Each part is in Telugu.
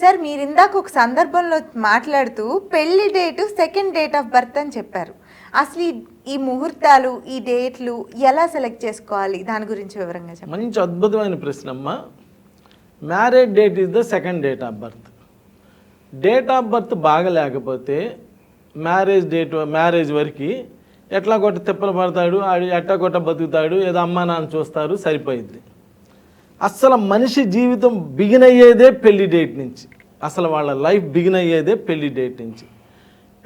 సార్ మీరు ఇందాక ఒక సందర్భంలో మాట్లాడుతూ పెళ్ళి date second date of birth అని చెప్పారు. అసలు ఈ- ఈ ముహూర్తాలు ఈ డేట్లు ఎలా సెలెక్ట్ చేసుకోవాలి? దాని గురించి వివరంగా చెప్పండి. మంచి అద్భుతమైన ప్రశ్న అమ్మ. Marriage date is the second date of birth. Date of birth బాగా లేకపోతే మ్యారేజ్ డేట్ మ్యారేజ్ వరకు ఎట్లా కొట్ట తిప్పలు పడతాడు ఆడు ఎట్లా కొట్ట బతుకుతాడు ఏదో అమ్మా నాన్న చూస్తారు సరిపోయింది అసలు మనిషి జీవితం బిగిన్ అయ్యేదే పెళ్ళి డేట్ నుంచి. అసలు వాళ్ళ లైఫ్ బిగిన్ అయ్యేదే పెళ్ళి డేట్ నుంచి.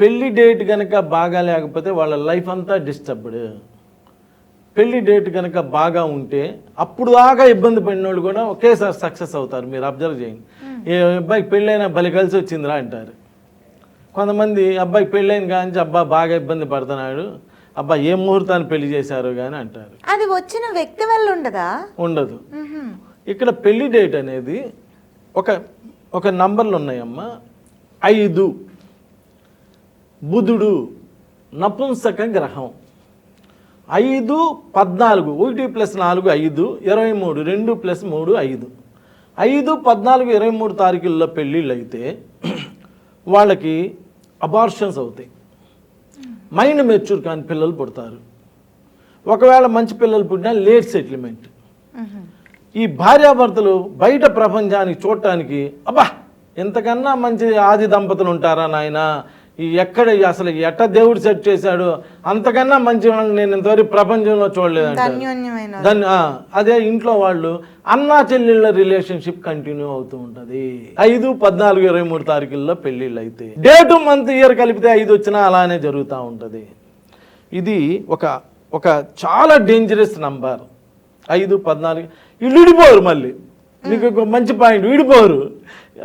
పెళ్ళి డేట్ కనుక బాగా లేకపోతే వాళ్ళ లైఫ్ అంతా డిస్టర్బ్డ్. పెళ్ళి డేట్ కనుక బాగా ఉంటే అప్పుడు దాకా ఇబ్బంది పడిన వాళ్ళు కూడా ఒకేసారి సక్సెస్ అవుతారు. మీరు అబ్జర్వ్ చేయండి. ఏ అబ్బాయికి పెళ్ళైనా బలి కలిసి వచ్చిందిరా అంటారు. కొంతమంది అబ్బాయికి పెళ్ళైన కానీ అబ్బా బాగా ఇబ్బంది పడుతున్నాడు. అబ్బా ఏ ముహూర్తాన్ని పెళ్ళి చేశారు కానీ అంటారు. అది వచ్చిన వ్యక్తి వల్ల ఉండదా? ఉండదు. ఇక్కడ పెళ్ళి డేట్ అనేది ఒక ఒక నంబర్లు ఉన్నాయమ్మా. ఐదు. బుధుడు నపుంసక గ్రహం. ఐదు పద్నాలుగు. ఒకటి ప్లస్ నాలుగు ఐదు. ఇరవై మూడు రెండు ప్లస్ మూడు ఐదు. ఐదు పద్నాలుగు ఇరవై మూడు తారీఖుల్లో పెళ్ళిళ్ళు అయితే వాళ్ళకి అబార్షన్స్ అవుతాయి. మైండ్ మెచ్యూర్ కాని పిల్లలు పుడతారు. ఒకవేళ మంచి పిల్లలు పుట్టినా లేట్ సెటిల్మెంట్. ఈ భార్యాభర్తలు బయట ప్రపంచానికి చూడటానికి అబ్బా! ఇంతకన్నా మంచి ఆది దంపతులు ఉంటారా నాయన? ఎక్కడ అసలు ఎట్ట దేవుడు సెట్ చేశాడు? అంతకన్నా మంచి నేను ఇంతవరకు ప్రపంచంలో అన్యోన్యమైన దాన్ని అదే ఇంట్లో వాళ్ళు అన్నా చెల్లెళ్ళ రిలేషన్షిప్ కంటిన్యూ అవుతూ ఉంటది. ఐదు పద్నాలుగు ఇరవై మూడు తారీఖుల్లో పెళ్ళిళ్ళు అయితే డేటు మంత్ ఇయర్ కలిపితే ఐదు వచ్చినా అలానే జరుగుతూ ఉంటది. ఇది ఒక ఒక చాలా డేంజరస్ నంబర్ ఐదు పద్నాలుగు విడిపోరు మళ్ళీ. మీకు ఒక మంచి పాయింట్. విడిపోరు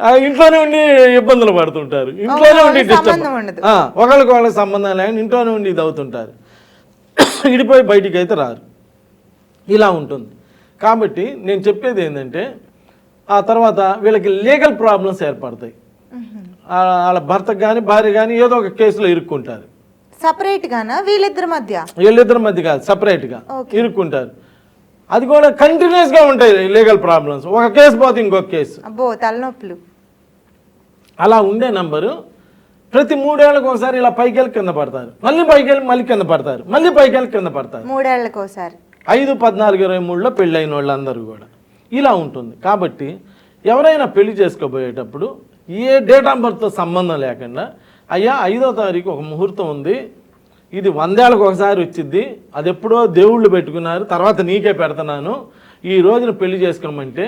ఆ ఇంట్లోనే ఉండి ఇబ్బందులు పడుతుంటారు. ఇంట్లోనే ఉండి డిస్టర్బ్. ఒకళ్ళకి వాళ్ళకి సంబంధం లేకుండా ఇంట్లోనే ఉండి ఇది అవుతుంటారు. విడిపోయి బయటికి అయితే రారు. ఇలా ఉంటుంది. కాబట్టి నేను చెప్పేది ఏంటంటే ఆ తర్వాత వీళ్ళకి లీగల్ ప్రాబ్లమ్స్ ఏర్పడతాయి. వాళ్ళ భర్తకు కానీ భార్య కానీ ఏదో ఒక కేసులో ఇరుక్కుంటారు. సపరేట్ గానా? వీళ్ళిద్దరి మధ్య? వీళ్ళిద్దరి మధ్య కాదు సపరేట్గా Okay. ఇరుక్కుంటారు. అది కూడా కంటిన్యూస్గా ఉంటాయి లీగల్ ప్రాబ్లమ్స్ ఒక కేసు పోతే ఇంకొక కేసు అబ్బో తలనొప్పులు. అలా ఉండే నంబరు ప్రతి మూడేళ్ళకి ఒకసారి ఇలా పైకి వెళ్ళి కింద పడతారు. మళ్ళీ పైకి వెళ్ళి మళ్ళీ కింద పడతారు. మళ్ళీ పైకి వెళ్ళి కింద పడతారు. మూడేళ్ళకు ఒకసారి. ఐదు పద్నాలుగు ఇరవై మూడులో పెళ్ళైన వాళ్ళందరూ కూడా. ఇలా ఉంటుంది. కాబట్టి ఎవరైనా పెళ్ళి చేసుకోబోయేటప్పుడు ఏ డేట్ ఆఫ్ బర్త్తో సంబంధం లేకుండా అయ్యా ఐదో తారీఖు ఒక ముహూర్తం ఉంది. ఇది వందేళ్ళకు ఒకసారి వచ్చింది. అది ఎప్పుడో దేవుళ్ళు పెట్టుకున్నారు. తర్వాత నీకే పెడుతున్నాను. ఈ రోజున పెళ్ళి చేసుకోమంటే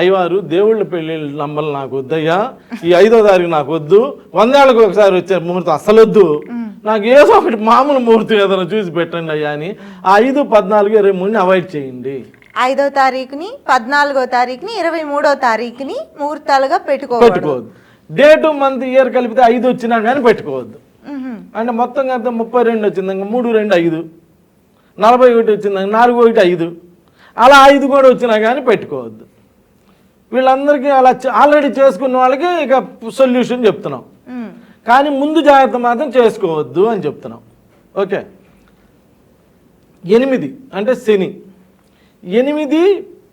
అయ్యవారు దేవుళ్ళ పెళ్ళి నంబర్లు నాకు వద్దయ్యా. ఈ ఐదో తారీఖు నాకు వద్దు. వందేళ్ళకు ఒకసారి వచ్చే ముహూర్తం అసలు వద్దు. నాకు ఏదో ఒకటి మామూలు ముహూర్తం ఏదైనా చూసి పెట్టండి అయ్యా అని ఆ ఐదు పద్నాలుగు ఇరవై మూడుని అవాయిడ్ చేయండి. ఐదో తారీఖుని పద్నాలుగో తారీఖుని ఇరవై మూడో తారీఖుని ముహూర్తాలుగా పెట్టుకోవద్దు పెట్టుకోవద్దు. డేటు మంత్ ఇయర్ కలిపితే ఐదు వచ్చినా కానీ పెట్టుకోవద్దు. అంటే మొత్తం కలిపితే ముప్పై రెండు వచ్చింది ఇంకా మూడు రెండు ఐదు. నలభై ఒకటి వచ్చింది నాలుగు ఒకటి ఐదు. అలా ఐదు కూడా వచ్చినా కానీ పెట్టుకోవద్దు. వీళ్ళందరికీ అలా ఆల్రెడీ చేసుకున్న వాళ్ళకి ఇక సొల్యూషన్ చెప్తున్నాం. కానీ ముందు జాగ్రత్త మాత్రం చేసుకోవద్దు అని చెప్తున్నాం. ఓకే. ఎనిమిది అంటే శని. ఎనిమిది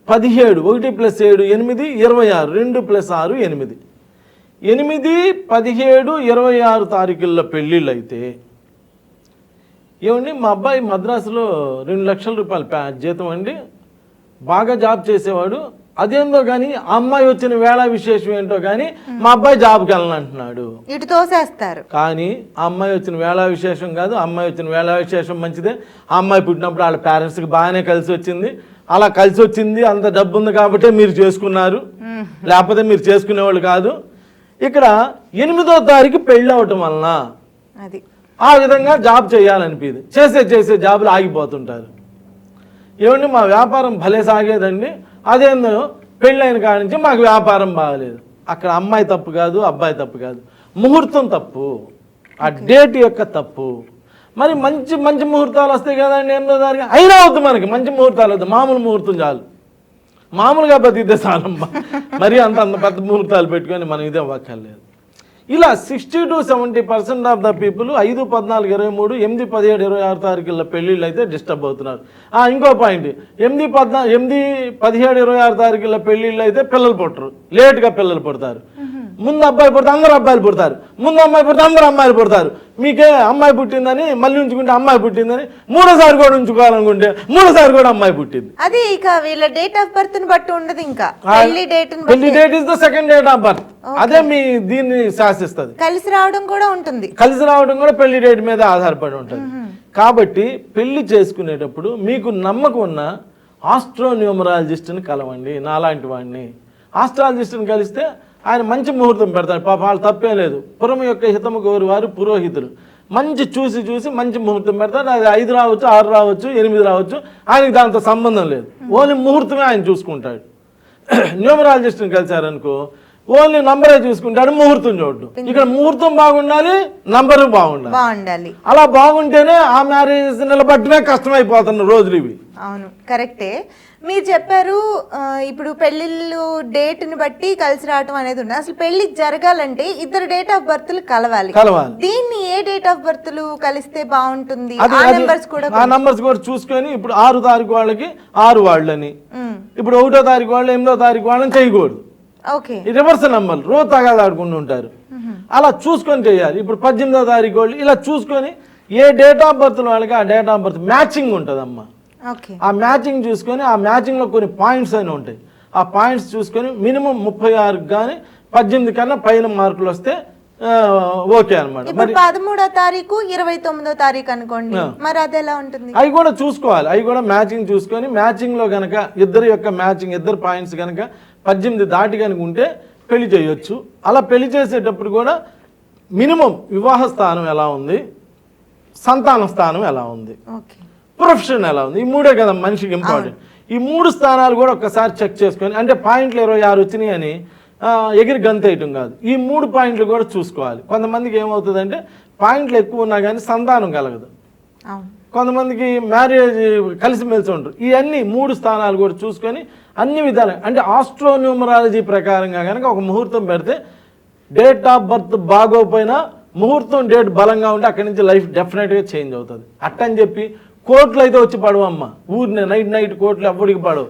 పదిహేడు. ఒకటి ప్లస్ ఏడు ఎనిమిది ఇరవై ఆరు. రెండు ప్లస్ ఆరు ఎనిమిది. ఎనిమిది పదిహేడు ఇరవై ఆరు తారీఖుల్లో పెళ్ళిళ్ళు అయితే ఏమండి మా అబ్బాయి మద్రాసులో రెండు లక్షల రూపాయలు ప్యా జీతం అండి. బాగా జాబ్ చేసేవాడు. అదేందో కానీ అమ్మాయి వచ్చిన వేళ విశేషం ఏంటో కానీ మా అబ్బాయి జాబ్కి వెళ్ళనంటున్నాడు. ఇటు తోసేస్తారు. కానీ అమ్మాయి వచ్చిన వేళ విశేషం కాదు అమ్మాయి వచ్చిన వేళ విశేషం మంచిదే. ఆ అమ్మాయి పుట్టినప్పుడు వాళ్ళ పేరెంట్స్కి బాగానే కలిసి వచ్చింది. అలా కలిసి వచ్చింది అంత డబ్బు ఉంది కాబట్టి మీరు చేసుకున్నారు. లేకపోతే మీరు చేసుకునేవాళ్ళు కాదు. ఇక్కడ ఎనిమిదో తారీఖు పెళ్ళి అవటం వలన అది. ఆ విధంగా జాబ్ చేయాలనిపింది చేసే చేసే జాబులు ఆగిపోతుంటారు. ఏమండి మా వ్యాపారం భలే సాగేదండి. అదేందో పెళ్ళైన కాడి నుంచి మాకు వ్యాపారం బాగలేదు. అక్కడ అమ్మాయి తప్పు కాదు అబ్బాయి తప్పు కాదు. ముహూర్తం తప్పు. ఆ డేట్ యొక్క తప్పు. మరి మంచి మంచి ముహూర్తాలు వస్తాయి కదండి ఎనిమిదో తారీఖు. అయినా వద్దు మనకి. మంచి ముహూర్తాలు వద్దు. మామూలు ముహూర్తం చాలు. మామూలుగా బతికితే చాలమ్మా. మరి అంత అంత పెద్ద ముహూర్తాలు పెట్టుకొని మనం ఇదే అవ్వక్కర్లేదు ఇలా sixty to seventy percent of the people ఐదు పద్నాలుగు ఇరవై మూడు ఎనిమిది పదిహేడు ఇరవై ఆరు తారీఖుల్లో పెళ్ళిళ్ళు అయితే డిస్టర్బ్ అవుతున్నారు. ఇంకో పాయింట్ ఎనిమిది పద్నా ఎనిమిది పదిహేడు ఇరవై ఆరు తారీఖుల్లో పెళ్ళిళ్ళు అయితే పిల్లలు పుట్టరు. లేట్గా పిల్లలు పుడతారు. ముందు అబ్బాయి పుడితే అందరూ అబ్బాయిలు పుడతారు. ముందు అమ్మాయి పుడితే అందరూ అమ్మాయిలు పుడతారు. మీకే అమ్మాయి పుట్టిందని మళ్ళీ ఉంచుకుంటే అమ్మాయి పుట్టిందని మూడోసారి కూడా ఉంచుకోవాలనుకుంటే మూడోసారి కూడా అమ్మాయి పుట్టింది. అది ఇక వీళ్ళ డేట్ ఆఫ్ బర్త్ని బట్టి ఉండదు ఇంకా. పెళ్ళి డేట్ పెళ్ళి date is the second date of birth అదే మీ దీన్ని శాసిస్తుంది. కలిసి రావడం కూడా ఉంటుంది. కలిసి రావడం కూడా పెళ్ళి డేట్ మీద ఆధారపడి ఉంటుంది. కాబట్టి పెళ్ళి చేసుకునేటప్పుడు మీకు నమ్మకం ఉన్న ఆస్ట్రోన్యూమరాలజిస్ట్ని కలవండి నాలాంటి వాడిని. ఆస్ట్రాలజిస్ట్ని కలిస్తే ఆయన మంచి ముహూర్తం పెడతాడు. పాప వాళ్ళు తప్పే లేదు. పురం యొక్క హితము కోరి వారు పురోహితులు. మంచి చూసి చూసి మంచి ముహూర్తం పెడతాడు. అది ఐదు రావచ్చు ఆరు రావచ్చు ఎనిమిది రావచ్చు. ఆయనకి దాంతో సంబంధం లేదు. ఓన్లీ ముహూర్తమే ఆయన చూసుకుంటాడు. న్యూమరాలజిస్ట్ని కలిశారనుకో ఓన్లీ నంబరే చూసుకుంటాడు ముహూర్తం చూడడు. ఇక్కడ ముహూర్తం బాగుండాలి నంబరు బాగుండాలి. బాగుండాలి. అలా బాగుంటేనే ఆ మ్యారేజ్ నిలబట్టమే కష్టమైపోతున్న రోజులు ఇవి. అవును కరెక్టే. మీరు చెప్పారు ఇప్పుడు పెళ్ళిళ్ళు డేట్ని బట్టి కలిసి రావటం అనేది ఉంది అసలు పెళ్ళి జరగాలంటే ఇద్దరు డేట్ ఆఫ్ బర్త్లు కలవాలి. కలవాలి. దీన్ని ఏ డేట్ ఆఫ్ బర్త్లు కలిస్తే బాగుంటుంది? ఆ నెంబర్స్ కూడా ఆ నంబర్స్ కూడా చూసుకొని ఇప్పుడు ఆరు తారీఖు వాళ్ళకి ఆరు వాళ్ళని. ఇప్పుడు ఒకటో తారీఖు వాళ్ళు ఎనిమిదో తారీఖు వాళ్ళని చేయకూడదు. రివర్స్ నంబర్లు రోజు ఆడుకుంటూ ఉంటారు. అలా చూసుకొని చేయాలి. ఇప్పుడు పద్దెనిమిదో తారీఖు వాళ్ళు ఇలా చూసుకొని ఏ డేట్ ఆఫ్ బర్త్ వాళ్ళకి ఆ డేట్ ఆఫ్ బర్త్ మ్యాచింగ్ ఉంటుందమ్మా. ఆ మ్యాచింగ్ చూసుకొని ఆ మ్యాచింగ్లో కొన్ని పాయింట్స్ అని ఉంటాయి. ఆ పాయింట్స్ చూసుకొని మినిమం ముప్పై ఆరుకి కానీ పద్దెనిమిది కన్నా పైన మార్కులు వస్తే ఓకే అనమాట ఇప్పుడు పదమూడో తారీఖు ఇరవై తొమ్మిదో తారీఖు అనుకోండి. మరి అది ఎలా ఉంటుంది? అవి కూడా చూసుకోవాలి. అవి కూడా మ్యాచింగ్ చూసుకొని మ్యాచింగ్లో కనుక ఇద్దరి యొక్క మ్యాచింగ్ ఇద్దరు పాయింట్స్ కనుక పద్దెనిమిది దాటి కనుక ఉంటే పెళ్ళి చేయొచ్చు. అలా పెళ్ళి చేసేటప్పుడు కూడా మినిమం వివాహ స్థానం ఎలా ఉంది? సంతాన స్థానం ఎలా ఉంది? ప్రొఫెషన్ ఎలా ఉంది? ఈ మూడే కదా మనిషికి ఇంపార్టెంట్ ఈ మూడు స్థానాలు కూడా ఒక్కసారి చెక్ చేసుకొని అంటే పాయింట్లు ఇరవై ఆరు వచ్చినాయి అని ఎగిరి గంతేయటం కాదు. ఈ మూడు పాయింట్లు కూడా చూసుకోవాలి. కొంతమందికి ఏమవుతుందంటే పాయింట్లు ఎక్కువ ఉన్నా కానీ సంతానం కలగదు. కొంతమందికి మ్యారేజ్ కలిసిమెలిసి ఉంటారు ఇవన్నీ మూడు స్థానాలు కూడా చూసుకొని అన్ని విధాలు. అంటే ఆస్ట్రోన్యూమరాలజీ ప్రకారంగా కనుక ఒక ముహూర్తం పెడితే డేట్ ఆఫ్ బర్త్ బాగోపోయినా ముహూర్తం డేట్ బలంగా ఉంటే అక్కడి నుంచి లైఫ్ డెఫినెట్గా చేంజ్ అవుతుంది. అట్టని చెప్పి కోట్లు అయితే వచ్చి పడవమ్మ. ఊరిని నైట్ నైట్ కోట్లు ఎవ్వడికి పడవు.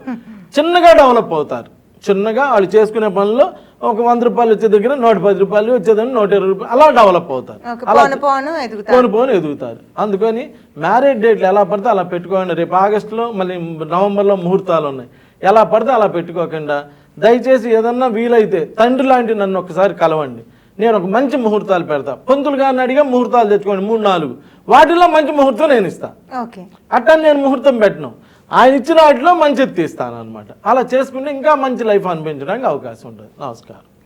చిన్నగా డెవలప్ అవుతారు. చిన్నగా వాళ్ళు చేసుకునే పనుల్లో ఒక వంద రూపాయలు వచ్చే దగ్గర నూట పది రూపాయలు వచ్చేదని నూట ఇరవై రూపాయలు అలా డెవలప్ అవుతారు. ఓకే పోను పోను ఎదుగుతారు. పోను పోను ఎదుగుతారు. అందుకని మ్యారేజ్ డేట్లు ఎలా పడితే అలా పెట్టుకోండి. రేపు ఆగస్టులో మళ్ళీ నవంబర్లో ముహూర్తాలు ఉన్నాయి. ఎలా పడితే అలా పెట్టుకోకుండా దయచేసి ఏదన్నా వీలైతే తండ్రి లాంటి నన్ను ఒకసారి కలవండి. నేను ఒక మంచి ముహూర్తాలు పెడతా. పంతులు గారిని అడిగా ముహూర్తాలు తెచ్చుకోండి మూడు నాలుగు. వాటిలో మంచి ముహూర్తం నేను ఇస్తా. ఓకే. అట్టా నేను ముహూర్తం పెట్టను. ఆయన ఇచ్చిన వాటిలో మంచిది తీస్తాను అనమాట అలా చేసుకుంటే ఇంకా మంచి లైఫ్ అనిపించడానికి అవకాశం ఉంటుంది. నమస్కారం.